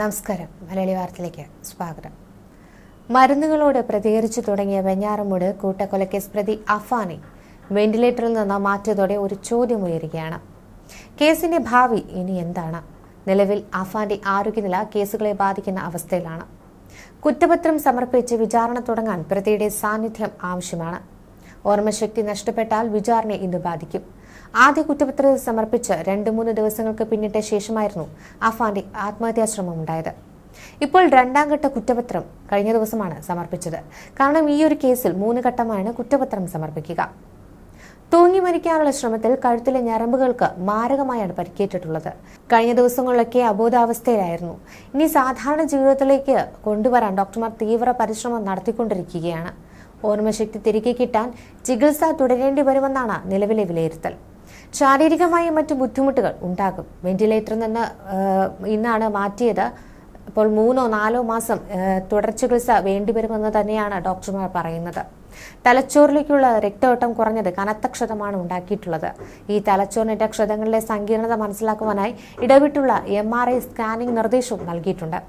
നമസ്കാരം. മലയാളി വാർത്തയിലേക്ക് സ്വാഗതം. മരുന്നുകളോട് പ്രതികരിച്ചു തുടങ്ങിയ വെഞ്ഞാറമൂട് കൂട്ടക്കൊലക്കേസ് പ്രതി അഫാനെ വെന്റിലേറ്ററിൽ നിന്ന് മാറ്റിയതോടെ ഒരു ചോദ്യം ഉയരുകയാണ്. കേസിന്റെ ഭാവി ഇനി എന്താണ്? നിലവിൽ അഫാന്റെ ആരോഗ്യനില കേസുകളെ ബാധിക്കുന്ന അവസ്ഥയിലാണ്. കുറ്റപത്രം സമർപ്പിച്ച് വിചാരണ തുടങ്ങാൻ പ്രതിയുടെ സാന്നിധ്യം ആവശ്യമാണ്. ഓർമ്മശക്തി നഷ്ടപ്പെട്ടാൽ വിചാരണ ഇന്ന് ബാധിക്കും. ആദ്യ കുറ്റപത്രം സമർപ്പിച്ച് രണ്ട് മൂന്ന് ദിവസങ്ങൾക്ക് പിന്നിട്ട ശേഷമായിരുന്നു അഫാന്റെ ആത്മഹത്യാശ്രമം ഉണ്ടായത് ഇപ്പോൾ രണ്ടാം ഘട്ട കുറ്റപത്രം കഴിഞ്ഞ ദിവസമാണ് സമർപ്പിച്ചത്. കാരണം ഈ ഒരു കേസിൽ മൂന്ന് ഘട്ടമാണ് കുറ്റപത്രം സമർപ്പിക്കുക. തൂങ്ങി മരിക്കാനുള്ള ശ്രമത്തിൽ കഴുത്തിലെ ഞരമ്പുകൾക്ക് മാരകമായാണ് പരിക്കേറ്റിട്ടുള്ളത്. കഴിഞ്ഞ ദിവസങ്ങളിലൊക്കെ അബോധാവസ്ഥയിലായിരുന്നു. ഇനി സാധാരണ ജീവിതത്തിലേക്ക് കൊണ്ടുവരാൻ ഡോക്ടർമാർ തീവ്ര പരിശ്രമം നടത്തിക്കൊണ്ടിരിക്കുകയാണ്. ഓർമ്മശക്തി തിരികെ കിട്ടാൻ ചികിത്സ തുടരേണ്ടി വരുമെന്നാണ് നിലവിലെ വിലയിരുത്തൽ. ശാരീരികമായ മറ്റു ബുദ്ധിമുട്ടുകൾ ഉണ്ടാകും. വെന്റിലേറ്ററിൽ നിന്ന് ഇന്നാണ് മാറ്റിയത്. ഇപ്പോൾ മൂന്നോ നാലോ മാസം തുടർ ചികിത്സ വേണ്ടിവരുമെന്ന് തന്നെയാണ് ഡോക്ടർമാർ പറയുന്നത്. തലച്ചോറിലേക്കുള്ള രക്തയോട്ടം കുറഞ്ഞത് കനത്ത ക്ഷതമാണ് ഉണ്ടാക്കിയിട്ടുള്ളത്. ഈ തലച്ചോറിന്റെ ക്ഷതങ്ങളിലെ സങ്കീർണത മനസ്സിലാക്കുവാനായി ഇടവിട്ടുള്ള എം ആർ ഐ സ്കാനിംഗ് നിർദ്ദേശവും നൽകിയിട്ടുണ്ട്.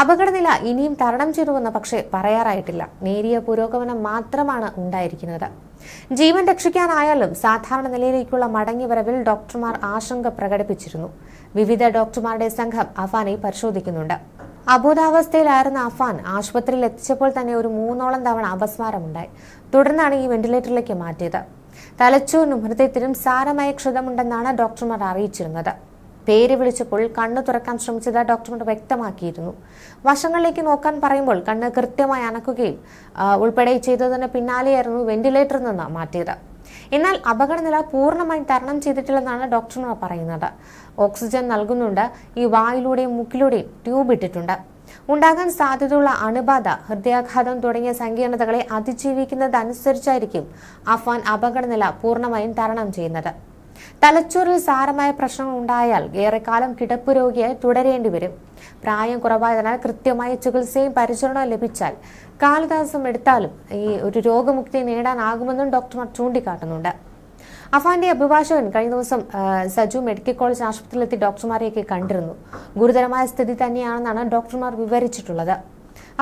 അപകടനില ഇനിയും തരണം ചെയ്തുവെന്ന് പക്ഷേ പറയാറായിട്ടില്ല. നേരിയ പുരോഗമനം മാത്രമാണ് ഉണ്ടായിരിക്കുന്നത്. ജീവൻ രക്ഷിക്കാനായാലും സാധാരണ നിലയിലേക്കുള്ള മടങ്ങിവരവിൽ ഡോക്ടർമാർ ആശങ്ക പ്രകടിപ്പിച്ചിരുന്നു. വിവിധ ഡോക്ടർമാരുടെ സംഘം അഫാനെ പരിശോധിക്കുന്നുണ്ട്. അബോധാവസ്ഥയിലായിരുന്ന അഫാൻ ആശുപത്രിയിൽ എത്തിച്ചപ്പോൾ തന്നെ ഒരു മൂന്നോളം തവണ അപസ്മാരമുണ്ടായി. തുടർന്നാണ് ഈ വെന്റിലേറ്ററിലേക്ക് മാറ്റിയത്. തലച്ചോറിനും ഹൃദയത്തിനും സാരമായ ക്ഷതമുണ്ടെന്നാണ് ഡോക്ടർമാർ അറിയിച്ചിരുന്നത്. പേര് വിളിച്ചപ്പോൾ കണ്ണു തുറക്കാൻ ശ്രമിച്ചത് ഡോക്ടർമാർ വ്യക്തമാക്കിയിരുന്നു. വശങ്ങളിലേക്ക് നോക്കാൻ പറയുമ്പോൾ കണ്ണ് കൃത്യമായി അനക്കുകയും ഉൾപ്പെടെ ചെയ്തതിന് പിന്നാലെയായിരുന്നു വെന്റിലേറ്ററിൽ നിന്ന് മാറ്റിയത്. എന്നാൽ അപകടനില പൂർണമായും തരണം ചെയ്തിട്ടില്ലെന്നാണ് ഡോക്ടർമാർ പറയുന്നത്. ഓക്സിജൻ നൽകുന്നുണ്ട്. ഈ വായിലൂടെയും മുക്കിലൂടെയും ട്യൂബ് ഇട്ടിട്ടുണ്ട്. ഉണ്ടാകാൻ സാധ്യതയുള്ള അണുബാധ ഹൃദയാഘാതം തുടങ്ങിയ സങ്കീർണതകളെ അതിജീവിക്കുന്നതനുസരിച്ചായിരിക്കും അഫാൻ അപകടനില പൂർണമായും തരണം ചെയ്യുന്നത്. തലച്ചോറിൽ സാരമായ പ്രശ്നങ്ങൾ ഉണ്ടായാൽ ഏറെക്കാലം കിടപ്പ് രോഗിയായി തുടരേണ്ടി വരും. പ്രായം കുറവായതിനാൽ കൃത്യമായ ചികിത്സയും പരിചരണവും ലഭിച്ചാൽ കാലതാമസം എടുത്താലും ഈ ഒരു രോഗമുക്തി നേടാനാകുമെന്നും ഡോക്ടർമാർ ചൂണ്ടിക്കാട്ടുന്നുണ്ട്. അഫാന്റെ അഭിഭാഷകൻ കഴിഞ്ഞ ദിവസം സജു മെഡിക്കൽ കോളേജ് ആശുപത്രിയിലെത്തി ഡോക്ടർമാരെയൊക്കെ കണ്ടിരുന്നു. ഗുരുതരമായ സ്ഥിതി തന്നെയാണെന്നാണ് ഡോക്ടർമാർ വിവരിച്ചിട്ടുള്ളത്.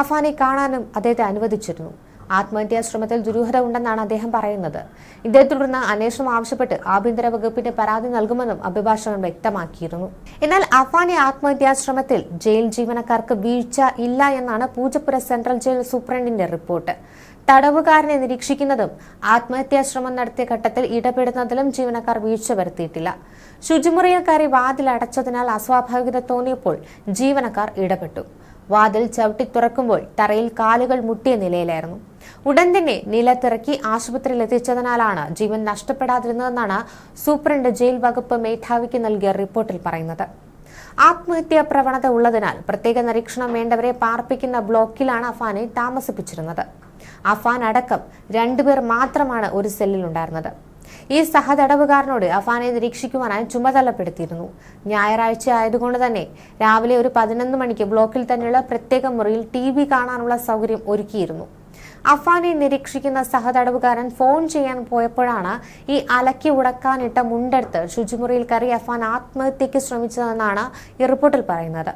അഫാനെ കാണാനും അദ്ദേഹത്തെ അനുവദിച്ചിരുന്നു. ആത്മഹത്യാ ശ്രമത്തിൽ ദുരൂഹത ഉണ്ടെന്നാണ് അദ്ദേഹം പറയുന്നത്. ഇതേ തുടർന്ന് അന്വേഷണം ആവശ്യപ്പെട്ട് ആഭ്യന്തര വകുപ്പിന്റെ പരാതി നൽകുമെന്നും അഭിഭാഷകൻ വ്യക്തമാക്കിയിരുന്നു. എന്നാൽ അഫാനി ആത്മഹത്യാ ശ്രമത്തിൽ ജയിൽ ജീവനക്കാർക്ക് വീഴ്ച ഇല്ല എന്നാണ് പൂജപ്പുര സെൻട്രൽ ജയിൽ സൂപ്രണ്ടിന്റെ റിപ്പോർട്ട്. തടവുകാരനെ നിരീക്ഷിക്കുന്നതും ആത്മഹത്യാ ശ്രമം നടത്തിയ ഘട്ടത്തിൽ ഇടപെടുന്നതിലും ജീവനക്കാർ വീഴ്ച വരുത്തിയിട്ടില്ല. ശുചിമുറിയിൽ കയറി വാതിലടച്ചതിനാൽ അസ്വാഭാവികത തോന്നിയപ്പോൾ ജീവനക്കാർ ഇടപെട്ടു. വാതിൽ ചവിട്ടി തുറക്കുമ്പോൾ തറയിൽ കാലുകൾ മുട്ടിയ നിലയിലായിരുന്നു. ഉടൻ തന്നെ നിലത്തിറക്കി ആശുപത്രിയിൽ എത്തിച്ചതിനാലാണ് ജീവൻ നഷ്ടപ്പെടാതിരുന്നതെന്നാണ് സൂപ്രണ്ട് ജയിൽ വകുപ്പ് മേധാവിക്ക് നൽകിയ റിപ്പോർട്ടിൽ പറയുന്നത്. ആത്മഹത്യാ പ്രവണത ഉള്ളതിനാൽ പ്രത്യേക നിരീക്ഷണം വേണ്ടവരെ പാർപ്പിക്കുന്ന ബ്ലോക്കിലാണ് അഫാനെ താമസിപ്പിച്ചിരുന്നത്. അഫാൻ അടക്കം രണ്ടുപേർ മാത്രമാണ് ഒരു സെല്ലിൽ ഉണ്ടായിരുന്നത് ഈ സഹതടവുകാരനോട് അഫാനെ നിരീക്ഷിക്കുവാനായി ചുമതലപ്പെടുത്തിയിരുന്നു. ഞായറാഴ്ച ആയതുകൊണ്ട് തന്നെ രാവിലെ ഒരു പതിനൊന്ന് മണിക്ക് ബ്ലോക്കിൽ തന്നെയുള്ള പ്രത്യേക മുറിയിൽ ടി വി കാണാനുള്ള സൗകര്യം ഒരുക്കിയിരുന്നു. അഫാനെ നിരീക്ഷിക്കുന്ന സഹതടവുകാരൻ ഫോൺ ചെയ്യാൻ പോയപ്പോഴാണ് ഈ അലക്കി ഉടക്കാനിട്ട മുണ്ടെടുത്ത് ശുചിമുറിയിൽ കയറി അഫാൻ ആത്മഹത്യയ്ക്ക് ശ്രമിച്ചതെന്നാണ് ഈ റിപ്പോർട്ടിൽ പറയുന്നത്.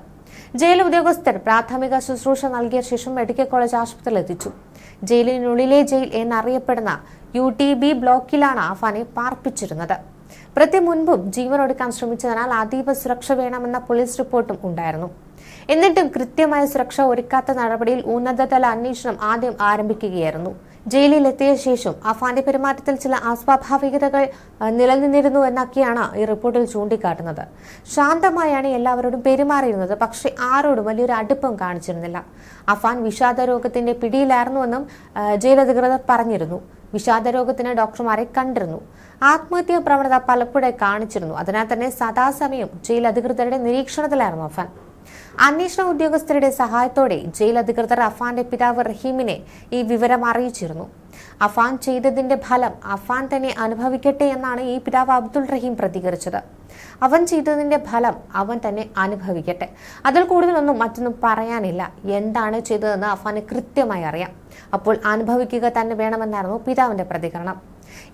ജയിൽ ഉദ്യോഗസ്ഥർ പ്രാഥമിക ശുശ്രൂഷ നൽകിയ ശേഷം മെഡിക്കൽ കോളേജ് ആശുപത്രിയിൽ എത്തിച്ചു. ജയിലിനുള്ളിലെ ജയിൽ എന്നറിയപ്പെടുന്ന യു ടി ബി ബ്ലോക്കിലാണ് ആഫാനെ പാർപ്പിച്ചിരുന്നത്. പ്രതി മുൻപും ജീവനൊടുക്കാൻ ശ്രമിച്ചതിനാൽ അതീവ സുരക്ഷ വേണമെന്ന പോലീസ് റിപ്പോർട്ടും ഉണ്ടായിരുന്നു. എന്നിട്ടും കൃത്യമായ സുരക്ഷ ഒരുക്കാത്ത നടപടിയിൽ ഉന്നതതല അന്വേഷണം ആദ്യം ആരംഭിക്കുകയായിരുന്നു. ജയിലിലെത്തിയ ശേഷം അഫാന്റെ പെരുമാറ്റത്തിൽ ചില അസ്വാഭാവികതകൾ നിലനിന്നിരുന്നു എന്നൊക്കെയാണ് ഈ റിപ്പോർട്ടിൽ ചൂണ്ടിക്കാട്ടുന്നത്. ശാന്തമായാണ് എല്ലാവരോടും പെരുമാറിയിരുന്നത് പക്ഷേ ആരോടും വലിയൊരു അടുപ്പം കാണിച്ചിരുന്നില്ല. അഫാൻ വിഷാദ രോഗത്തിന്റെ പിടിയിലായിരുന്നുവെന്നും ജയിലധികൃതർ പറഞ്ഞിരുന്നു. വിഷാദ രോഗത്തിന് ഡോക്ടർമാരെ കണ്ടിരുന്നു. ആത്മഹത്യാ പ്രവണത പലപ്പോഴും കാണിച്ചിരുന്നു. അതിനാൽ തന്നെ സദാസമയം ജയിൽ അധികൃതരുടെ നിരീക്ഷണത്തിലായിരുന്നു അഫാൻ. അന്വേഷണ ഉദ്യോഗസ്ഥരുടെ സഹായത്തോടെ ജയിൽ അധികൃതർ അഫാന്റെ പിതാവ് റഹീമിനെ ഈ വിവരം അറിയിച്ചിരുന്നു. അഫാൻ ചെയ്തതിന്റെ ഫലം അഫാൻ തന്നെ അനുഭവിക്കട്ടെ എന്നാണ് ഈ പിതാവ് അബ്ദുൾ റഹീം പ്രതികരിച്ചത്. അവൻ ചെയ്തതിന്റെ ഫലം അവൻ തന്നെ അനുഭവിക്കട്ടെ. അതിൽ കൂടുതലൊന്നും മറ്റൊന്നും പറയാനില്ല. എന്താണ് ചെയ്തതെന്ന് അഫാന് കൃത്യമായി അറിയാം. അപ്പോൾ അനുഭവിക്കുക തന്നെ വേണമെന്നായിരുന്നു പിതാവിന്റെ പ്രതികരണം.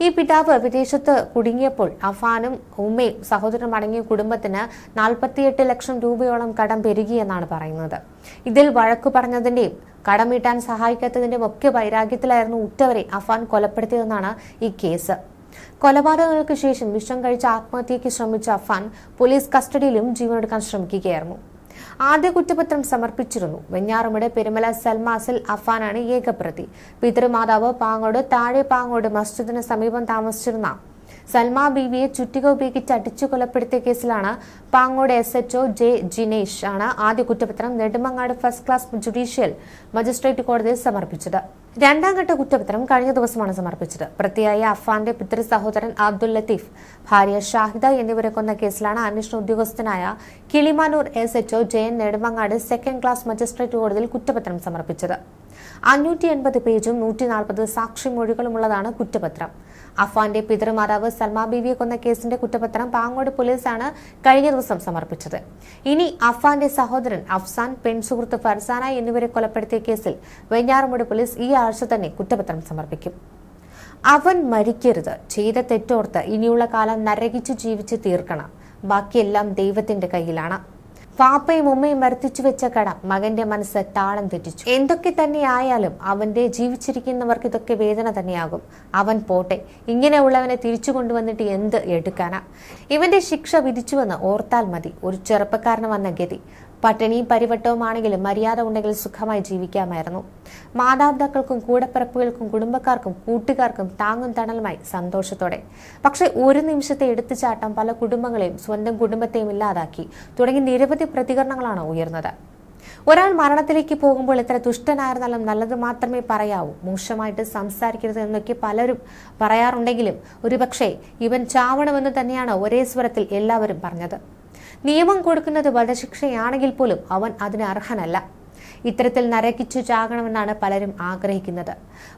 ഈ പിതാവ് വിദേശത്ത് കുടുങ്ങിയപ്പോൾ അഫാനും ഉമ്മയും സഹോദരനും അടങ്ങിയ കുടുംബത്തിന് നാൽപ്പത്തിയെട്ട് ലക്ഷം രൂപയോളം കടം പെരുകിയെന്നാണ് പറയുന്നത്. ഇതിൽ വഴക്കു പറഞ്ഞതിന്റെയും കടം വീട്ടാൻ സഹായിക്കാത്തതിന്റെയും ഒക്കെ വൈരാഗ്യത്തിലായിരുന്നു ഉറ്റവരെ അഫാൻ കൊലപ്പെടുത്തിയതെന്നാണ് ഈ കേസ്. കൊലപാതകങ്ങൾക്ക് ശേഷം വിഷം കഴിച്ച് ആത്മഹത്യയ്ക്ക് ശ്രമിച്ച അഫാൻ പോലീസ് കസ്റ്റഡിയിലും ജീവനെടുക്കാൻ ശ്രമിക്കുകയായിരുന്നു. ആദ്യ കുറ്റപത്രം സമർപ്പിച്ചിരുന്നു. വെഞ്ഞാറമ്മയുടെ പെരുമല സൽമാസിൽ അഫാനാണ് ഏകപ്രതി. പിതൃമാതാവ് പാങ്ങോട് താഴെ പാങ്ങോട് മസ്ജിദിന് സമീപം താമസിച്ചിരുന്ന സൽമ ബീവിയെ ചുറ്റിക ഉപയോഗിച്ച് അടിച്ചു കൊലപ്പെടുത്തിയ കേസിലാണ് Pangode S H O J Jinesh ആണ് ആദ്യ കുറ്റപത്രം Nedumangad first class judicial magistrate കോടതിയിൽ സമർപ്പിച്ചത്. രണ്ടാം ഘട്ട കുറ്റപത്രം കഴിഞ്ഞ ദിവസമാണ് സമർപ്പിച്ചത്. പ്രതിയായ അഫാന്റെ പിതൃ സഹോദരൻ അബ്ദുൽ ലത്തീഫ് ഭാര്യ ഷാഹിദ എന്നിവരെ കൊന്ന കേസിലാണ് അന്വേഷണ ഉദ്യോഗസ്ഥനായ Kilimanoor S H O Jayan Nedumangad second class magistrate കോടതിയിൽ കുറ്റപത്രം സമർപ്പിച്ചത്. അഞ്ഞൂറ്റി എൺപത് പേജും നൂറ്റി നാൽപ്പത് സാക്ഷിമൊഴികളുമുള്ളതാണ് കുറ്റപത്രം. അഫാന്റെ പിതൃമാതാവ് സൽമാ ബീവിയെ കൊന്ന കേസിന്റെ കുറ്റപത്രം പാങ്ങോട് പോലീസാണ് കഴിഞ്ഞ ദിവസം സമർപ്പിച്ചത്. ഇനി അഫാന്റെ സഹോദരൻ അഫ്സാൻ പെൺസുഹൃത്ത് ഫർസാന എന്നിവരെ കൊലപ്പെടുത്തിയ കേസിൽ വെഞ്ഞാറമൂട് പോലീസ് ഈ ആഴ്ച തന്നെ കുറ്റപത്രം സമർപ്പിക്കും. അവൻ മരിക്കരുത്. ചെയ്ത തെറ്റോർത്ത് ഇനിയുള്ള കാലം നരകിച്ചു ജീവിച്ച് തീർക്കണം. ബാക്കിയെല്ലാം ദൈവത്തിന്റെ കയ്യിലാണ്. പാപ്പയും ഉമ്മയും വരുത്തിച്ചു വെച്ച കട മകന്റെ മനസ്സ് താളം തെറ്റിച്ചു. എന്തൊക്കെ തന്നെ ആയാലും അവന്റെ ജീവിച്ചിരിക്കുന്നവർക്ക് ഇതൊക്കെ വേദന തന്നെയാകും. അവൻ പോട്ടെ ഇങ്ങനെയുള്ളവനെ തിരിച്ചു കൊണ്ടുവന്നിട്ട് എന്ത് എടുക്കാനാ? ഇവന്റെ ശിക്ഷ വിധിച്ചുവെന്ന് ഓർത്താൽ മതി. ഒരു ചെറുപ്പക്കാരന് വന്ന ഗതി. പട്ടിണിയും പരിവട്ടവുമാണെങ്കിലും മര്യാദ ഉണ്ടെങ്കിൽ സുഖമായി ജീവിക്കാമായിരുന്നു. മാതാപിതാക്കൾക്കും കൂടപ്പിറപ്പുകൾക്കും കുടുംബക്കാർക്കും കൂട്ടുകാർക്കും താങ്ങും തണലുമായി സന്തോഷത്തോടെ. പക്ഷെ ഒരു നിമിഷത്തെ എടുത്തുചാട്ടം പല കുടുംബങ്ങളെയും സ്വന്തം കുടുംബത്തെയും ഇല്ലാതാക്കി. തുടങ്ങി നിരവധി പ്രതികരണങ്ങളാണ് ഉയർന്നത്. ഒരാൾ മരണത്തിലേക്ക് പോകുമ്പോൾ എത്ര ദുഷ്ടനായിരുന്നാലും നല്ലത് മാത്രമേ പറയാവൂ. മോശമായിട്ട് സംസാരിക്കരുത് എന്നൊക്കെ പലരും പറയാറുണ്ടെങ്കിലും ഒരുപക്ഷെ ഇവൻ ചാവണമെന്ന് തന്നെയാണ് ഒരേ സ്വരത്തിൽ എല്ലാവരും പറഞ്ഞത്. നിയമം കൊടുക്കുന്നത് വധശിക്ഷയാണെങ്കിൽ പോലും അവൻ അതിന് അർഹനല്ല. ഇത്തരത്തിൽ നരകിച്ചു ചാകണമെന്നാണ് പലരും ആഗ്രഹിക്കുന്നത്.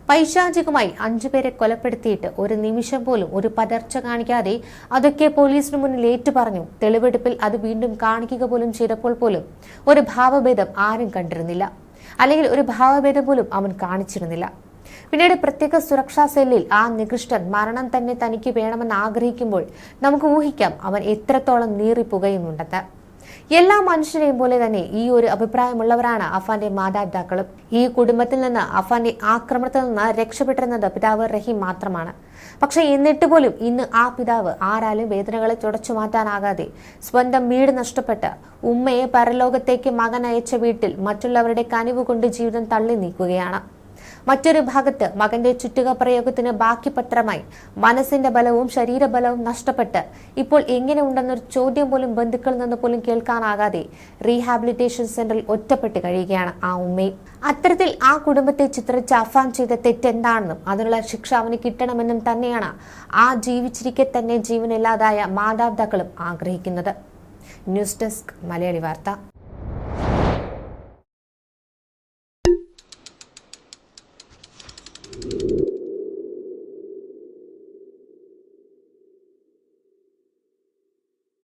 പൈശാചികമായി അഞ്ചു പേരെ കൊലപ്പെടുത്തിയിട്ട് ഒരു നിമിഷം പോലും ഒരു പതർച്ച കാണിക്കാതെ അതൊക്കെ പോലീസിന് മുന്നിൽ ഏറ്റുപറഞ്ഞു. തെളിവെടുപ്പിൽ അത് വീണ്ടും കാണിക്കുക പോലും ചെയ്തപ്പോൾ പോലും ഒരു ഭാവഭേദം ആരും കണ്ടിരുന്നില്ല. അല്ലെങ്കിൽ ഒരു ഭാവഭേദം പോലും അവൻ കാണിച്ചിരുന്നില്ല. പിന്നീട് പ്രത്യേക സുരക്ഷാ സെല്ലിൽ ആ നികൃഷ്ടൻ മരണം തന്നെ തനിക്ക് വേണമെന്ന് ആഗ്രഹിക്കുമ്പോൾ നമുക്ക് ഊഹിക്കാം അവൻ എത്രത്തോളം നീറിപ്പുകയുമുണ്ടെന്ന് എല്ലാ മനുഷ്യരെയും പോലെ തന്നെ ഈ ഒരു അഭിപ്രായമുള്ളവരാണ് അഫാന്റെ മാതാപിതാക്കളും. ഈ കുടുംബത്തിൽ നിന്ന് അഫാന്റെ ആക്രമണത്തിൽ നിന്ന് രക്ഷപ്പെട്ടിരുന്നത് പിതാവ് റഹീം മാത്രമാണ്. പക്ഷെ എന്നിട്ട് പോലും ഇന്ന് ആ പിതാവ് ആരാലും വേദനകളെ തുടച്ചു മാറ്റാനാകാതെ സ്വന്തം വീട് നഷ്ടപ്പെട്ട് ഉമ്മയെ പരലോകത്തേക്ക് മകൻ അയച്ച വീട്ടിൽ മറ്റുള്ളവരുടെ കനിവ് കൊണ്ട് ജീവിതം തള്ളി നീക്കുകയാണ്. മറ്റൊരു ഭാഗത്ത് മകന്റെ ചുറ്റുക പ്രയോഗത്തിന് ബാക്കി പത്രമായി. മനസ്സിന്റെ ബലവും ശരീരബലവും നഷ്ടപ്പെട്ട്. ഇപ്പോൾ എങ്ങനെ ഉണ്ടെന്നൊരു ചോദ്യം പോലും ബന്ധുക്കളിൽ നിന്ന് പോലും കേൾക്കാനാകാതെ റീഹാബിലിറ്റേഷൻ സെന്ററിൽ ഒറ്റപ്പെട്ട് കഴിയുകയാണ് ആ ഉമ്മയും. അത്തരത്തിൽ ആ കുടുംബത്തെ ചിത്രിച്ച് അഫാൻ ചെയ്ത തെറ്റെന്താണെന്നും അതിനുള്ള ശിക്ഷ അവന് കിട്ടണമെന്നും തന്നെയാണ് ആ ജീവിച്ചിരിക്കെ തന്നെ ജീവനില്ലാതായ മാതാപിതാക്കളും ആഗ്രഹിക്കുന്നത്. ന്യൂസ് ഡെസ്ക് മലയാളി വാർത്ത.